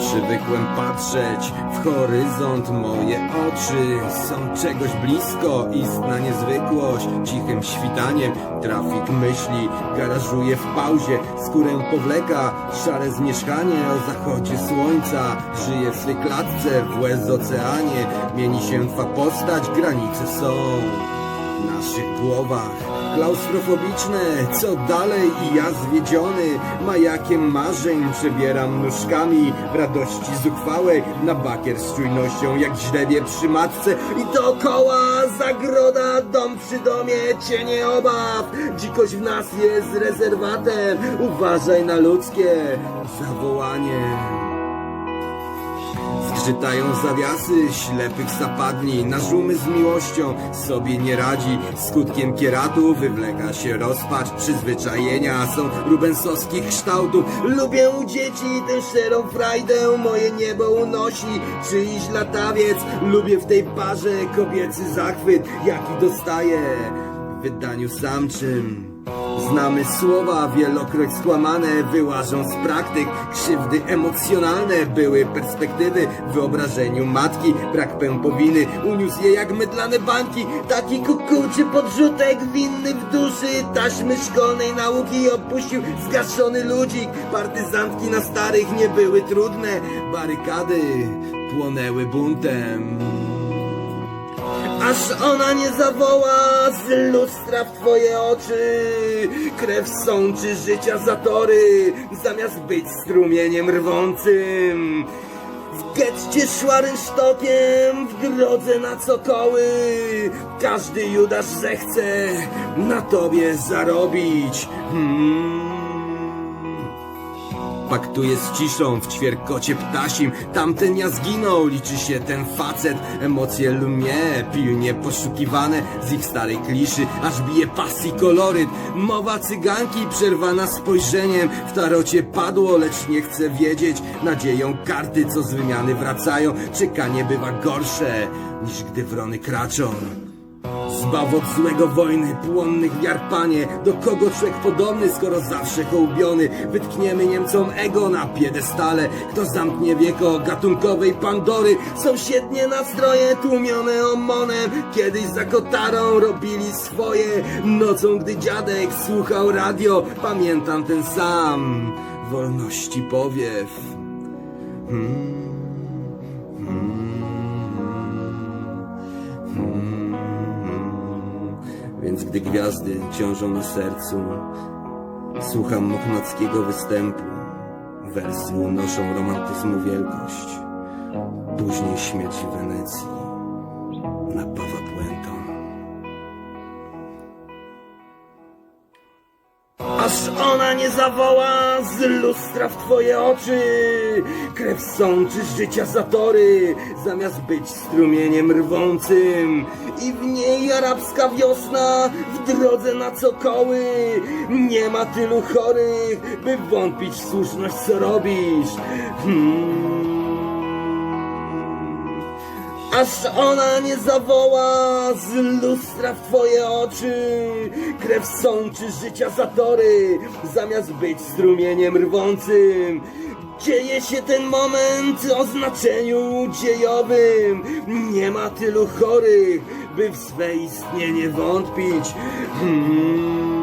Przywykłem patrzeć w horyzont, moje oczy są czegoś blisko, istna niezwykłość. Cichym świtaniem trafik myśli, garażuje w pauzie, skórę powleka, szare zmieszkanie o zachodzie słońca. Żyje w swej klatce, w łez oceanie, mieni się twa postać, granice są w naszych głowach. Klaustrofobiczne, co dalej i ja zwiedziony Majakiem marzeń przebieram nóżkami. W radości zuchwałej na bakier z czujnością Jak źrebie przy matce. I dookoła zagroda, dom przy domie, cienie obaw. Dzikość w nas jest rezerwatem Uważaj na ludzkie zawołanie Zgrzytają zawiasy ślepych zapadni Nasz umysł z miłością sobie nie radzi. Skutkiem kieratu wywleka się rozpacz Przyzwyczajenia. Są rubensowskich kształtów Lubię u dzieci tę szczerą frajdę Moje niebo unosi. Czyjś latawiec Lubię w tej parze kobiecy zachwyt Jaki dostaję w wydaniu samczym Znamy słowa, wielokroć skłamane, wyłażą z praktyk. Krzywdy emocjonalne były perspektywy w wyobrażeniu matki. Brak pępowiny uniósł je jak mydlane bańki. Taki kukułczy podrzutek winny w duszy taśmy szkolnej nauki opuścił zgaszony ludzik. Partyzantki na starych nie były trudne, barykady płonęły buntem. Aż ona nie zawoła z lustra w twoje oczy. Krew sączy życia zatory Zamiast być strumieniem rwącym. W getcie szła rynsztokiem, w drodze na cokoły. Każdy Judasz zechce na tobie zarobić. Hmm. Paktuje z ciszą w ćwierkocie ptasim. Tamten ja zginął, liczy się ten facet. Emocje lumie, pilnie poszukiwane Z ich starej kliszy, aż bije pasji koloryt. Mowa cyganki przerwana spojrzeniem. W tarocie padło, lecz nie chcę wiedzieć. Nadzieją karty, co z wymiany wracają. Czekanie bywa gorsze, niż gdy wrony kraczą Zbaw od złego wojny, płonnych wiar panie. Do kogo człowiek podobny, skoro zawsze hołbiony Wytkniemy Niemcom ego na piedestale. Kto zamknie wieko gatunkowej Pandory? Sąsiednie nastroje tłumione omonem. Kiedyś za kotarą robili swoje. Nocą, gdy dziadek słuchał radio Pamiętam ten sam. Wolności powiew. Hmm. Więc gdy gwiazdy ciążą na sercu, słucham Mochnackiego występu. Wersy unoszą romantyzmu wielkość. Później śmierć Wenecji napawa Aż ona nie zawoła z lustra w twoje oczy. Krew sączy z życia zatory Zamiast być strumieniem rwącym. I w niej arabska wiosna W drodze na cokoły. Nie ma tylu chorych By wątpić w słuszność co robisz. Hmm. Aż ona nie zawoła z lustra w twoje oczy. Krew sączy życia zatory Zamiast być strumieniem rwącym. Dzieje się ten moment o znaczeniu dziejowym. Nie ma tylu chorych, by w swe istnienie wątpić. Hmm.